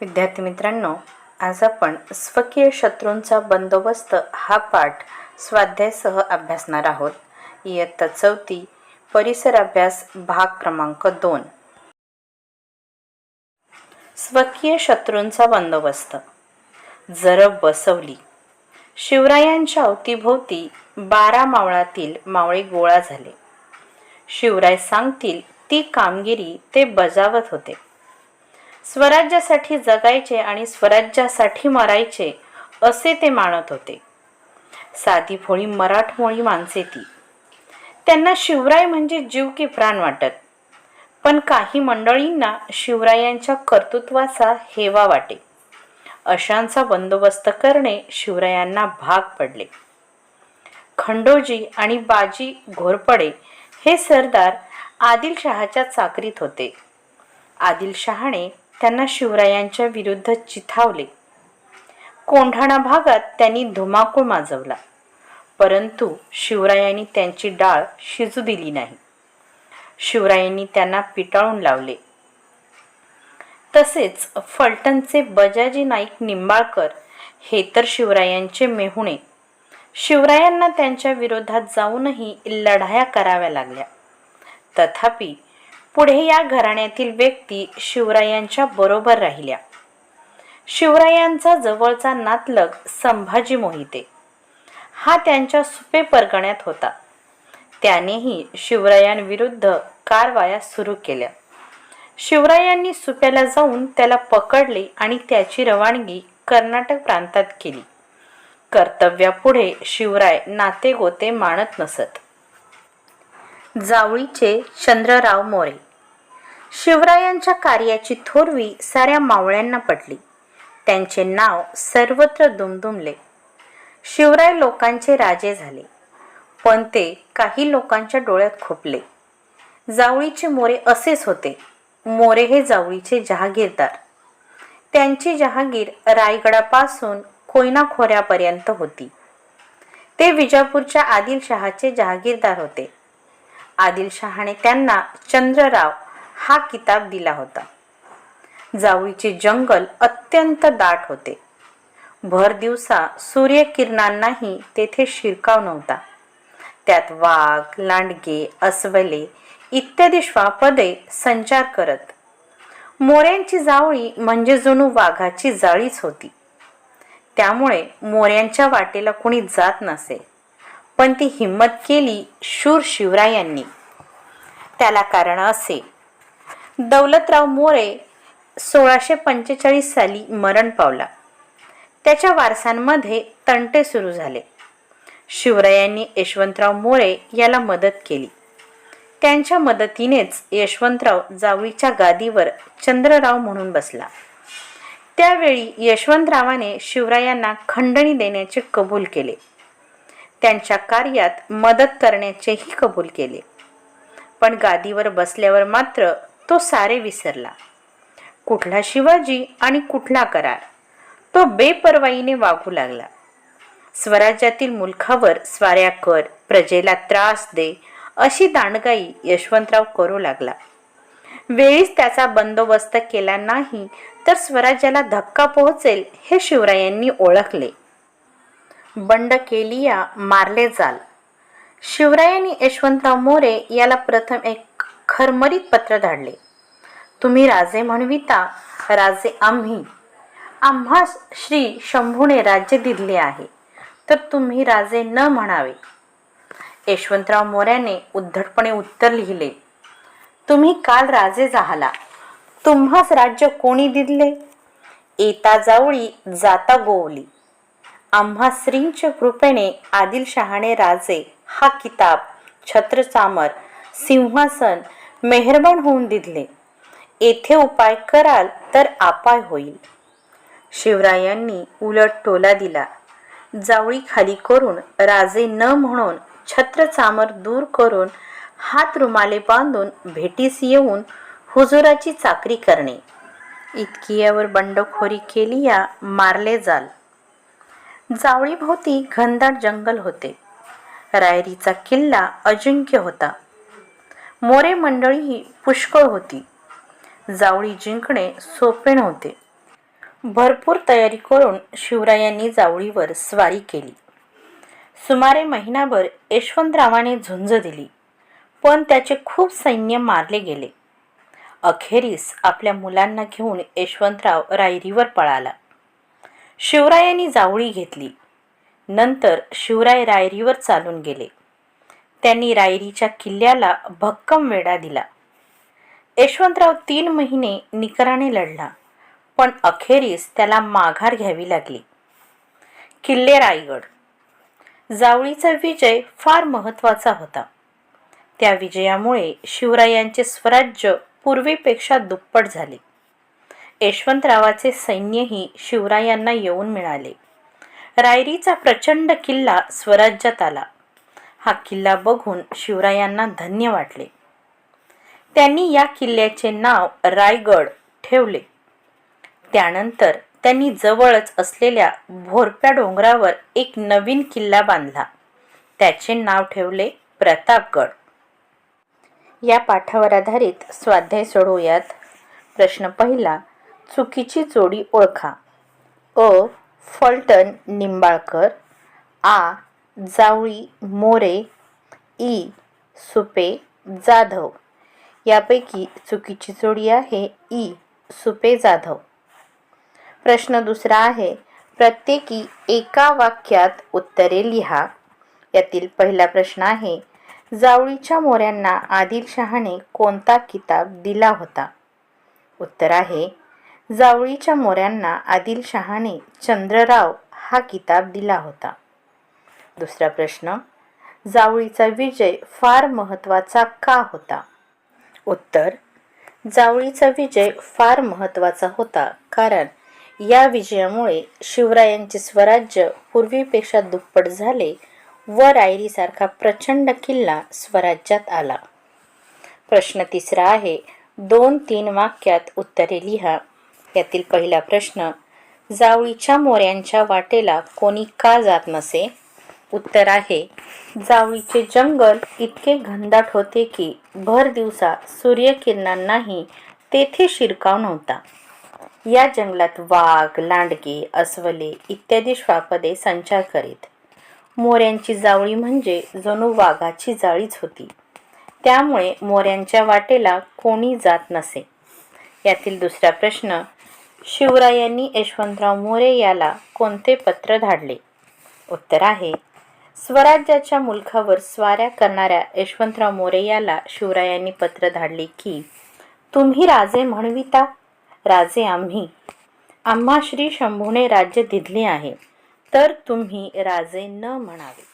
विद्यार्थी मित्रांनो आज आपण स्वकीय शत्रूंचा बंदोबस्त हा पाठ स्वाध्यायसह अभ्यासणार आहोत. इयत्ता चौथी परिसर अभ्यास भाग क्रमांक दोन. स्वकीय शत्रूंचा बंदोबस्त. जरब बसवली. शिवरायांच्या अवतीभोवती बारा मावळातील मावळे गोळा झाले. शिवराय सांगतील ती कामगिरी ते बजावत होते. स्वराज्यासाठी जगायचे आणि स्वराज्यासाठी मरायचे असे ते मानत होते. साधी भोळी मराठमोळी माणसे ती. त्यांना शिवराय म्हणजे जीव की प्राण वाटत. पण काही मंडळींना शिवरायांच्या कर्तृत्वाचा हेवा वाटे. अशांचा बंदोबस्त करणे शिवरायांना भाग पडले. खंडोजी आणि बाजी घोरपडे हे सरदार आदिलशहाच्या चाकरीत होते. आदिलशहाने त्यांना शिवरायांच्या विरुद्ध चिथावले. कोंढाणा भागात त्यांनी धुमाकूळ माजवला. परंतु शिवरायांनी त्यांची डाळ शिजू दिली नाही. शिवरायांनी त्यांना पिटाळून लावले. तसेच फलटणचे बजाजी नाईक निंबाळकर हे तर शिवरायांचे मेहुणे. शिवरायांना त्यांच्या विरोधात जाऊनही लढाया कराव्या लागल्या. तथापि पुढे या घराण्यातील व्यक्ती शिवरायांच्या बरोबर राहिल्या. शिवरायांचा जवळचा नातलग संभाजी मोहिते. हा त्यांच्या सुपे परगण्यात होता. त्यानेही शिवरायांविरुद्ध कारवाया सुरू केल्या. शिवरायांनी सुप्याला जाऊन त्याला पकडले आणि त्याची रवानगी कर्नाटक प्रांतात केली. कर्तव्यापुढे शिवराय नाते गोते मानत नसत. जावळीचे चंद्रराव मोरे शिवरायांच्या कार्याची थोरवी साऱ्या मावळ्यांना पडली. त्यांचे नाव सर्वत्र दुमदुमले. शिवराय लोकांचे राजे झाले. पण ते काही लोकांच्या डोळ्यात खुपले. जावळीचे मोरे असेच होते. मोरे हे जावळीचे जहागीरदार. त्यांची जहागीर रायगडापासून कोयना खोऱ्यापर्यंत होती. ते विजापूरच्या आदिलशहाचे जहागीरदार होते. आदिलशहाने त्यांना चंद्रराव हा किताब दिला होता. जावळीचे जंगल अत्यंत दाट होते. भर दिवसा सूर्यकिरणांनाही तेथे शिरकाव नव्हता. त्यात वाघ लांडगे अस्वले इत्यादी श्वापदे संचार करत. मोऱ्यांची जावळी म्हणजे जणू वाघाची जाळीच होती. त्यामुळे मोऱ्यांच्या वाटेला कोणी जात नसे पण ती हिंमत केली शूर शिवरायांनी. त्याला कारण असे दौलतराव मोरे सोळाशे पंचेचाळीस साली मरण पावला. त्याच्या वारसांमध्ये तंटे सुरू झाले. शिवरायांनी यशवंतराव मोरे याला मदत केली. त्यांच्या मदतीनेच यशवंतराव जावळीच्या गादीवर चंद्रराव म्हणून बसला. त्यावेळी यशवंतरावाने शिवरायांना खंडणी देण्याचे कबूल केले. त्यांच्या कार्यात मदत करण्याचेही कबूल केले. पण गादीवर बसल्यावर मात्र तो सारे विसरला. कुठला शिवाजी आणि कुठला करार? तो बेपर्वाईने वागू लागला. स्वराज्यातील मुलखावर स्वाऱ्या कर प्रजेला त्रास दे अशी दांडगाई यशवंतराव करू लागला. वेळीच त्याचा बंदोबस्त केला नाही तर स्वराज्याला धक्का पोहोचेल हे शिवरायांनी ओळखले. बंड केलिया मारले जाल. शिवरायांनी यशवंतराव मोरे याला प्रथम एक खरमरीत पत्र धाडले. तुम्ही राजे म्हणविता राजे आम्ही. आम्हा श्री शंभूने राज्य दिले आहे तर तुम्ही राजे न म्हणावे. यशवंतराव मोऱ्याने उद्धटपणे उत्तर लिहिले तुम्ही काल राजे झाला तुम्हास राज्य कोणी दिले? येता जावळी जाता गोवली. आम्हा श्रींच्या कृपेने आदिलशहाने राजे हा किताब छत्रचामर सिंहासन मेहरबान होऊन दिले येथे उपाय कराल तर आपाय होईल. शिवरायांनी उलट टोला दिला. जावळी खाली करून राजे न म्हणून छत्रचामर दूर करून हात रुमाले बांधून भेटीस येऊन हुजुराची चाकरी करणे. इतकी यावर बंडखोरी केली या मारले जाल. जावळीभोवती घनदाट जंगल होते. रायरीचा किल्ला अजिंक्य होता. मोरे मंडळी ही पुष्कळ होती. जावळी जिंकणे सोपे नव्हते. भरपूर तयारी करून शिवरायांनी जावळीवर स्वारी केली. सुमारे महिनाभर यशवंतरावाने झुंज दिली पण त्याचे खूप सैन्य मारले गेले. अखेरीस आपल्या मुलांना घेऊन यशवंतराव रायरीवर पळाला. शिवरायांनी जावळी घेतली. नंतर शिवराय रायरीवर चालून गेले. त्यांनी रायरीच्या किल्ल्याला भक्कम वेढा दिला. यशवंतराव तीन महिने निकराने लढला पण अखेरीस त्याला माघार घ्यावी लागली. किल्ले रायगड. जावळीचा विजय फार महत्त्वाचा होता. त्या विजयामुळे शिवरायांचे स्वराज्य पूर्वीपेक्षा दुप्पट झाले. यशवंतरावाचे सैन्यही शिवरायांना येऊन मिळाले. रायरीचा प्रचंड किल्ला स्वराज्यात आला. हा किल्ला बघून शिवरायांना धन्य वाटले. त्यांनी या किल्ल्याचे नाव रायगड ठेवले. त्यानंतर त्यांनी जवळच असलेल्या भोरप्या डोंगरावर एक नवीन किल्ला बांधला. त्याचे नाव ठेवले प्रतापगड. या पाठावर आधारित स्वाध्याय सोडवूयात. प्रश्न पहिला चुकीची जोडी ओळखा. अ. फलटण निंबाळकर. आ. जावळी मोरे ई सुपे जाधव यापैकी चुकीची जोडी आहे ई सुपे जाधव. प्रश्न दुसरा आहे प्रत्येकी एका वाक्यात उत्तरे लिहा. यातील पहिला प्रश्न आहे जावळीच्या मोऱ्यांना आदिलशहाने कोणता किताब दिला होता? उत्तर आहे जावळीच्या मोऱ्यांना आदिलशहाने चंद्रराव हा किताब दिला होता. दुसरा प्रश्न. जावळीचा विजय फार महत्त्वाचा का होता? उत्तर जावळीचा विजय फार महत्त्वाचा होता कारण या विजयामुळे शिवरायांचे स्वराज्य पूर्वीपेक्षा दुप्पट झाले व रायरीसारखा प्रचंड किल्ला स्वराज्यात आला. प्रश्न तिसरा आहे दोन तीन वाक्यात उत्तरे लिहा. यातील पहिला प्रश्न जावळीच्या मोऱ्यांच्या वाटेला कोणी का जात नसे? उत्तर आहे. जावळीचे जंगल इतके घनदाट होते की भर दिवसा सूर्यकिरणांनाही तेथे शिरकाव नव्हता. या जंगलात वाघ लांडगे अस्वले इत्यादी श्वापदे संचार करीत. मोऱ्यांची जावळी म्हणजे जणू वाघाची जाळीच होती. त्यामुळे मोऱ्यांच्या वाटेला कोणी जात नसे. यातील दुसरा प्रश्न शिवरायांनी यशवंतराव मोरे याला कोणते पत्र धाडले? उत्तर आहे स्वराज्याच्या मुलखावर स्वाऱ्या करणाऱ्या यशवंतराव मोरे याला शिवरायांनी पत्र धाडले की तुम्ही राजे म्हणविता? राजे आम्ही. आम्हा श्री शंभूने राज्य दिधले आहे. तर तुम्ही राजे न म्हणावे.